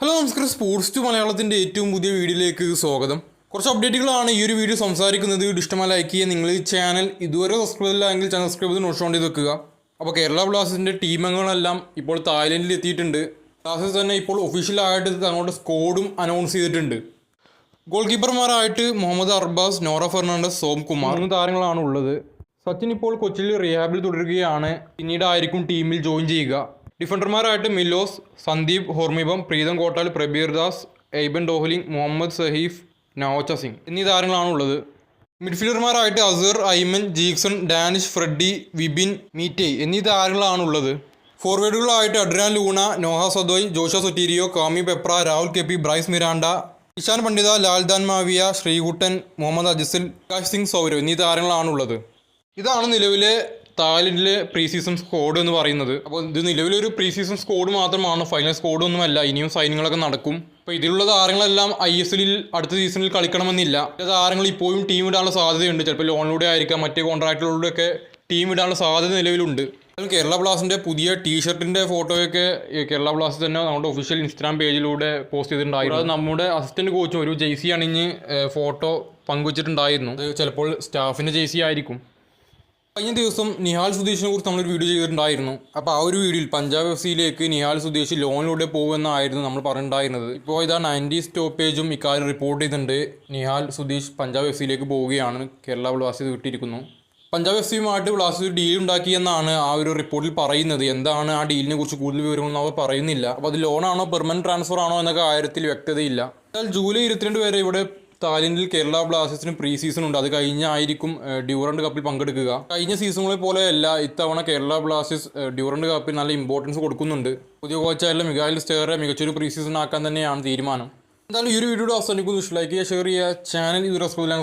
Hello നമസ്കാരം. Sports to മലയാളത്തിന്റെ ഏറ്റവും പുതിയ വീഡിയോയിലേക്ക് സ്വാഗതം. കുറച്ച് അപ്ഡേറ്റുകളാണ് ഈ ഒരു വീഡിയോ സംസാരിക്കുന്നത്. വീഡിയോ ഇഷ്ടമായി ലൈക്ക് ചെയ്യുക. നിങ്ങൾ ഈ ചാനൽ ഇതുവരെ സബ്സ്ക്രൈബ് ഇല്ല എങ്കിൽ ചാനൽ സബ്സ്ക്രൈബ് ചെയ്ത് നോട്ട് ചെയ്ത് വെക്കുക. അപ്പോൾ കേരള ബ്ലാസ്റ്റേഴ്സിന്റെ ടീം അംഗങ്ങളെല്ലാം ഇപ്പോൾ തായ്ലൻഡിൽ എത്തിയിട്ടുണ്ട്. ബ്ലാസ്റ്റേഴ്സ് തന്നെ ഇപ്പോൾ ഒഫീഷ്യലായിട്ട് തങ്ങളുടെ സ്കോഡും അനൗൺസ് ചെയ്തിട്ടുണ്ട്. ഗോൾ കീപ്പർമാരായിട്ട് മുഹമ്മദ് അർബാസ് നോറ ഫെർണാണ്ടസ് സോം കുമാർ മൂന്ന് താരങ്ങളാണ് ഉള്ളത്. സച്ചിൻ ഇപ്പോൾ കൊച്ചിയിൽ റിഹാബിൽ തുടരുകയാണ്. പിന്നീടായിരിക്കും ടീമിൽ ജോയിൻ ചെയ്യുക. ഡിഫൻഡർമാരായിട്ട് മിലോസ് സന്ദീപ് ഹോർമിബം പ്രീതം കോട്ടാൽ പ്രബീർ ദാസ് എയ്ബൻ ഡോഹ്ലിംഗ് മുഹമ്മദ് സഹീഫ് നവോച്ച സിംഗ് എന്നീ താരങ്ങളാണ് ഉള്ളത് മിഡ്ഫീൽഡർമാരായിട്ട് അസർ ഐമൻ ജീക്സൺ ഡാനിഷ് ഫ്രെഡി വിബിൻ മീറ്റേ എന്നീ താരങ്ങളാണ് ഉള്ളത് ഫോർവേഡുകളായിട്ട് Adrian Luna Noah Sadaoui Joshua Sotirio Kwame Peprah Rahul K P Bryce Miranda Ishan Pandita Lalthanmawia Sreekuttan Muhammad അജിസിൽ കാശ് സിംഗ് സൗരവ് എന്നീ താരങ്ങളാണുള്ളത്. ഇതാണ് നിലവിലെ തായ്ലൻഡിലെ പ്രീ സീസൺ സ്കോഡ് എന്ന് പറയുന്നത്. അപ്പോൾ ഇത് നിലവിലൊരു പ്രീ സീസൺ സ്കോഡ് മാത്രമാണ്. ഫൈനൽ സ്കോഡ് ഒന്നുമല്ല. ഇനിയും സൈനിങ്ങളൊക്കെ നടക്കും. അപ്പോൾ ഇതിലുള്ള താരങ്ങളെല്ലാം ഐ എസ് എല്ലിൽ അടുത്ത സീസണിൽ കളിക്കണമെന്നില്ല. ചില താരങ്ങൾ ഇപ്പോഴും ടീം ഇടാനുള്ള സാധ്യതയുണ്ട്. ചിലപ്പോൾ ലോണിലൂടെ ആയിരിക്കാം. മറ്റേ കോൺട്രാക്റ്റിലൂടെയൊക്കെ ടീം ഇടാനുള്ള സാധ്യത നിലവിലുണ്ട്. കേരള ബ്ലാസ്റ്റിന്റെ പുതിയ ടീഷർട്ടിന്റെ ഫോട്ടോയൊക്കെ കേരള ബ്ലാസ്റ്റ് തന്നെ നമ്മുടെ ഒഫീഷ്യൽ ഇൻസ്റ്റാഗ്രാം പേജിലൂടെ പോസ്റ്റ് ചെയ്തിട്ടുണ്ടായിരുന്നു. അത് നമ്മുടെ അസിസ്റ്റന്റ് കോച്ചും ഒരു ജെയ്സി അണിഞ്ഞ് ഫോട്ടോ പങ്കുവച്ചിട്ടുണ്ടായിരുന്നു. ചിലപ്പോൾ സ്റ്റാഫിന്റെ ജെയ്സി ആയിരിക്കും. കഴിഞ്ഞ ദിവസം നിഹാൽ സുധീഷിനെ കുറിച്ച് നമ്മളൊരു വീഡിയോ ചെയ്തിട്ടുണ്ടായിരുന്നു. അപ്പോൾ ആ ഒരു വീഡിയോയിൽ പഞ്ചാബ് എഫ് സിയിലേക്ക് നിഹാൽ സുധീഷ് ലോണിലൂടെ പോകുമെന്നായിരുന്നു നമ്മൾ പറഞ്ഞിട്ടുണ്ടായിരുന്നത്. ഇപ്പോൾ ഇതാ നയന്റി സ്റ്റോപ്പേജും ഇക്കാര്യം റിപ്പോർട്ട് ചെയ്തിട്ടുണ്ട്. നിഹാൽ സുധീഷ് പഞ്ചാബ് എഫ് സിയിലേക്ക് പോവുകയാണ്. കേരള ബ്ലാസ്റ്റേഴ്സ് വിട്ടിരിക്കുന്നു. പഞ്ചാബ് എഫ് സിയുമായിട്ട് ബ്ലാസ്റ്റേഴ്സ് ഡീൽ ഉണ്ടാക്കി എന്നാണ് ആ ഒരു റിപ്പോർട്ടിൽ പറയുന്നത്. എന്താണ് ആ ഡീലിനെ കുറിച്ച് കൂടുതൽ വിവരങ്ങളൊന്നും അവർ പറയുന്നില്ല. അപ്പോൾ അത് ലോണാണോ പെർമനന്റ് ട്രാൻസ്ഫർ ആണോ എന്ന കാര്യത്തിൽ വ്യക്തതയില്ല. എന്നാൽ ജൂലൈ ഇരുപത്തിരണ്ട് വരെ ഇവിടെ തായ്ലൻഡിൽ കേരള ബ്ലാസ്റ്റേഴ്സിന് പ്രീ സീസൺ ഉണ്ട്. അത് കഴിഞ്ഞായിരിക്കും ഡ്യൂറൻഡ് കപ്പിൽ പങ്കെടുക്കുക. കഴിഞ്ഞ സീസണുകളെ പോലെയല്ല ഇത്തവണ കേരള ബ്ലാസ്റ്റേഴ്സ് ഡ്യൂറൻഡ് കപ്പിൽ നല്ല ഇമ്പോർട്ടൻസ് കൊടുക്കുന്നുണ്ട്. പുതിയ കോച്ചായാലും മികായിൽ സ്റ്റേറെ മികച്ചൊരു പ്രീ സീസൺ ആക്കാൻ തന്നെയാണ് തീരുമാനം. എന്തായാലും ഈ ഒരു വീഡിയോയുടെ അവസാനിക്കുന്നു. ലൈക്ക് ചെയ്യുക. ഷെയർ ചെയ്യുക ചാനൽ ഇത് റെസ്പോൺസ്